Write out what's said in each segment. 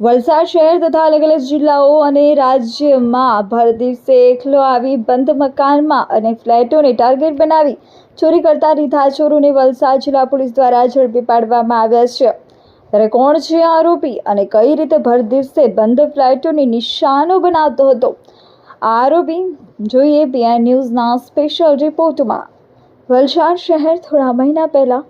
વલસાડ શહેર તથા અલગ અલગ જિલ્લાઓ અને રાજ્યમાં ભર દિવસે એકલો આવી બંધ મકાનમાં અને ફ્લેટોને ટાર્ગેટ બનાવી ચોરી કરતા રીધા ચોરોને વલસાડ જિલ્લા પોલીસ દ્વારા ઝડપી પાડવામાં આવ્યા છે. ત્યારે કોણ છે આરોપી અને કઈ રીતે ભર દિવસે બંધ ફ્લેટોને નિશાનો બનાવતો હતો? આરોપી જોઈએ પીઆઈ ન્યૂઝના સ્પેશિયલ રિપોર્ટમાં વલસાડ શહેર થોડા મહિના પહેલા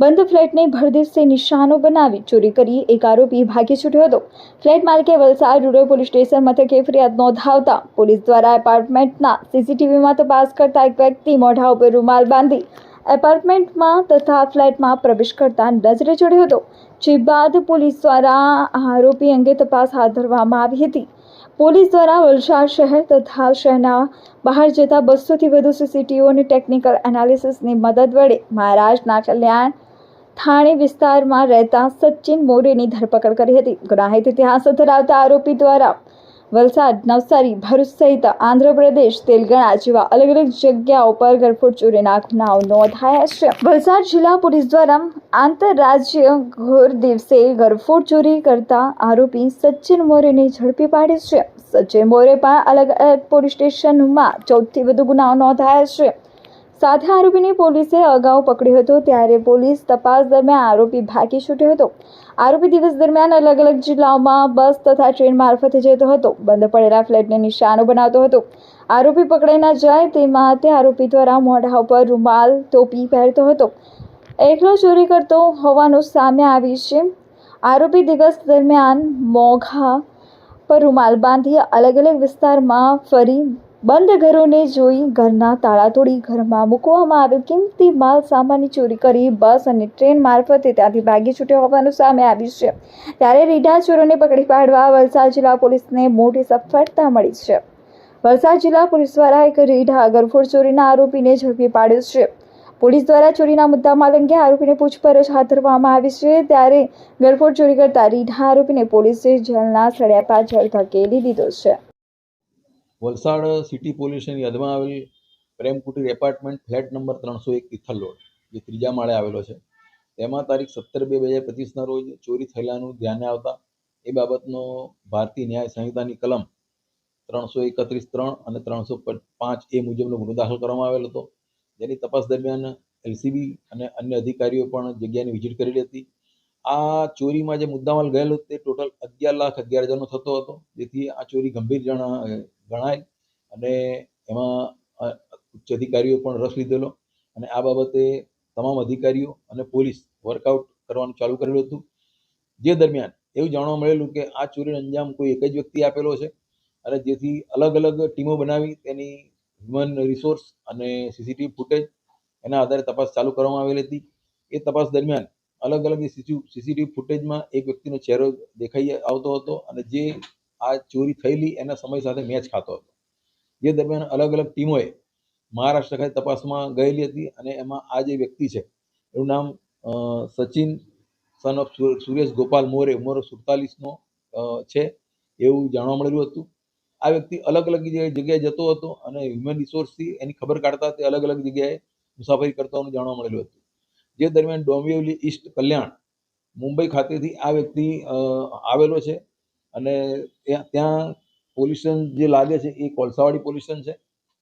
બંધ ફ્લેટને ભરદિવસે નિશાનો બનાવી ચોરી કરી. એક આરોપી ભાગી છૂટ્યો હતો. ફ્લેટ માલિકે વલસાડ રૂરલ પોલીસ સ્ટેશન મથકે ફરિયાદ નોંધાવતા પોલીસ દ્વારા એપાર્ટમેન્ટના સીસીટીવીમાં તપાસ કરતા એક વ્યક્તિ મોઢા ઉપર રૂમાલ બાંધી એપાર્ટમેન્ટમાં તથા ફ્લેટમાં પ્રવેશ કરતા નજરે ચડ્યો હતો. જે બાદ પોલીસ દ્વારા આરોપી અંગે તપાસ હાથ ધરવામાં આવી હતી. પોલીસ દ્વારા વલસાડ શહેર તથા શહેરના બહાર જતા બસોથી વધુ સીસીટીવી અને ટેકનિકલ એનાલિસિસની મદદ વડે મહારાષ્ટ્રના કલ્યાણ થાણે વિસ્તારમાં રહેતા સચિન મોરેની ધરપકડ કરી હતી. ગુનાહિત ઇતિહાસ ધરાવતા આરોપી દ્વારા વલસાડ, નવસારી, ભરૂચ સહિત આંધ્રપ્રદેશ, તેલંગાણા જેવા અલગ અલગ જગ્યાઓ પર ગરફોડ ચોરીના ગુનાઓ નોંધાયા છે. વલસાડ જિલ્લા પોલીસ દ્વારા આંતરરાજ્ય ઘોર દિવસે ગરફોડ ચોરી કરતા આરોપી સચિન મોરેને ઝડપી પાડી છે. સચિન મોરે પણ અલગ અલગ પોલીસ સ્ટેશનમાં ચૌદથી વધુ ગુનાઓ નોંધાયા છે. સાથે આરોપીને પોલીસે અગાઉ પકડ્યો હતો, ત્યારે પોલીસ તપાસ દરમિયાન આરોપી ભાગી છૂટ્યો હતો. આરોપી દિવસ દરમિયાન અલગ અલગ જિલ્લાઓમાં બસ તથા ટ્રેન મારફતે જતો હતો, બંધ પડેલા ફ્લેટને નિશાનો બનાવતો હતો. આરોપી પકડાઈ ન જાય તે માટે આરોપી દ્વારા મોઢા ઉપર રૂમાલ, ટોપી પહેરતો હતો. એકલો ચોરી કરતો હોવાનું સામે આવ્યું છે. આરોપી દિવસ દરમિયાન મોઘા પર રૂમાલ બાંધી અલગ અલગ વિસ્તારમાં ફરી બંધ ઘરોને જોઈ ઘરના તાળા તોડી ઘરમાં મૂકવામાં આવેલ કિંમતી માલ સામાનની ચોરી કરી બસ અને ટ્રેન મારફતે ત્યાંથી ભાગી છૂટ્યો હોવાનું સામે આવ્યું છે. ત્યારે રીઢા ચોરોને પકડી પાડવા વલસાડ જિલ્લા પોલીસને મોટી સફળતા મળી છે. વલસાડ જિલ્લા પોલીસ દ્વારા એક રીઢા ગરફોડ ચોરીના આરોપીને ઝડપી પાડ્યો છે. પોલીસ દ્વારા ચોરીના મુદ્દામાં અંગે આરોપીને પૂછપરછ હાથ ધરવામાં આવી છે. ત્યારે ગરફોડ ચોરી કરતા રીઢા આરોપીને પોલીસે જેલના સળિયા પાછળ ધકેલી દીધો છે. વલસાડ સિટી પોલીસની યાદમાં આવેલ Prem Kutir apartment flat number ત્રણસો એક તિથલ રોડ, જે ત્રીજા માળે આવેલો છે. તેમાં તારીખ સત્તર બે બે હજાર પચીસના રોજ ચોરી થયેલાનું ધ્યાને આવતા એ બાબતનો ભારતીય ન્યાય સંહિતાની કલમ ત્રણસો એકત્રીસ ત્રણ અને ત્રણસો પાંચ એ મુજબનો ગુનો દાખલ કરવામાં આવેલ હતો. જેની તપાસ દરમિયાન એલસીબી અને અન્ય અધિકારીઓ પણ જગ્યાની વિઝિટ કરેલી હતી આ ચોરીમાં જે મુદ્દામાલ ગયેલો તે ટોટલ અગિયાર લાખ અગિયાર હજારનો થતો હતો. જેથી આ ચોરી ગંભીર જણા ગણાય. અને એમાં ઉચ્ચ અધિકારીઓ પણ રસ લીધેલો. અને આ બાબતે તમામ અધિકારીઓ અને પોલીસ વર્કઆઉટ કરવાનું ચાલુ કરેલું હતું. જે દરમિયાન એવું જાણવા મળેલું કે આ ચોરીનો અંજામ કોઈ એક જ વ્યક્તિ આપેલો છે અને જેથી અલગ અલગ ટીમો બનાવી તેની હ્યુમન રિસોર્સ અને સીસીટીવી ફૂટેજ એના આધારે તપાસ ચાલુ કરવામાં આવેલી હતી. એ તપાસ દરમિયાન અલગ અલગ સીસીટીવી ફૂટેજમાં એક વ્યક્તિનો ચહેરો દેખાઈ આવતો હતો અને જે આ ચોરી થયેલી એના સમય સાથે મેચ ખાતો હતો. જે દરમિયાન અલગ અલગ ટીમોએ મહારાષ્ટ્ર ખાતે તપાસમાં ગયેલી હતી અને એમાં આ જે વ્યક્તિ છે, એનું નામ સચિન સન ઓફ સુરેશ ગોપાલ મોરે, ઉંમર સુડતાલીસનો છે, એવું જાણવા મળેલું હતું. આ વ્યક્તિ અલગ અલગ જગ્યાએ જતો હતો અને હ્યુમન રિસોર્સથી એની ખબર કાઢતા તે અલગ અલગ જગ્યાએ મુસાફરી કરતા હોવાનું જાણવા મળેલું હતું. જે દરમિયાન ડોંબિવલી ઈસ્ટ કલ્યાણ, મુંબઈ ખાતેથી આ વ્યક્તિ આવેલો છે. અને ત્યાં પોલીસ જે લાગે છે, એ કોલસાવાડી પોલ્યુશન છે.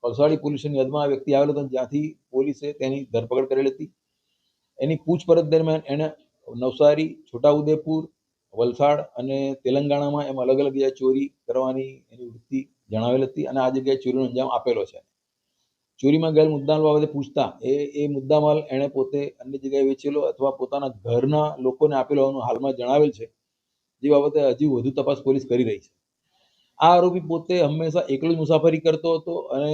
કોલસાવાડી પોલ્યુશન યાદમાં આ વ્યક્તિ આવેલો હતો જ્યાંથી પોલીસે તેની ધરપકડ કરેલી હતી. એની પૂછપરછ દરમિયાન એણે નવસારી, છોટાઉદેપુર, વલસાડ અને તેલંગાણામાં એમ અલગ અલગ જગ્યાએ ચોરી કરવાની એની વૃત્તિ જણાવેલ હતી અને આ જગ્યાએ ચોરીનો અંજામ આપેલો છે. ચોરીમાં ગયેલ મુદ્દામાલ બાબતે પૂછતા એ એ મુદ્દામાલ એણે પોતે અન્ય જગ્યાએ વેચેલો અથવા પોતાના ઘરના લોકોને આપેલો હોવાનું હાલમાં જણાવેલ છે. જે બાબતે હજી વધુ તપાસ પોલીસ કરી રહી છે. આ આરોપી પોતે હંમેશા એકલો જ મુસાફરી કરતો હતો અને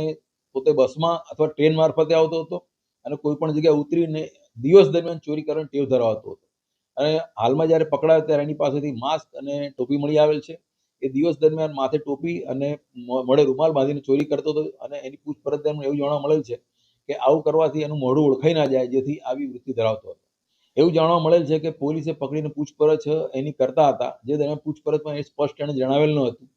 પોતે બસમાં અથવા ટ્રેન મારફતે આવતો હતો અને કોઈ પણ જગ્યાએ ઉતરીને દિવસ દરમિયાન ચોરી કરવાની ટેવ ધરાવતો હતો. અને હાલમાં જ્યારે પકડાયો ત્યારે એની પાસેથી માસ્ક અને ટોપી મળી આવેલ છે. એ દિવસ દરમિયાન માથે ટોપી અને મળે રૂમાલ બાંધીને ચોરી કરતો હતો અને એની પૂછપરછ દરમિયાન એવું જાણવા મળેલ છે કે આવું કરવાથી એનું મોઢું ઓળખાઈ ના જાય જેથી આવી વૃત્તિ ધરાવતો હતો. એવું જાણવા મળેલ છે કે પોલીસે પકડીને પૂછપરછ એની કરતા હતા, જે દરમિયાન પૂછપરછમાં એ સ્પષ્ટ એણે જણાવેલ ન હતું.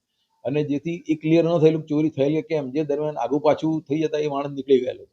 અને જેથી એ ક્લિયર ન થયેલું ચોરી થયેલી કેમ, જે દરમિયાન આગુ પાછું થઈ જતા એ માણસ નીકળી ગયેલો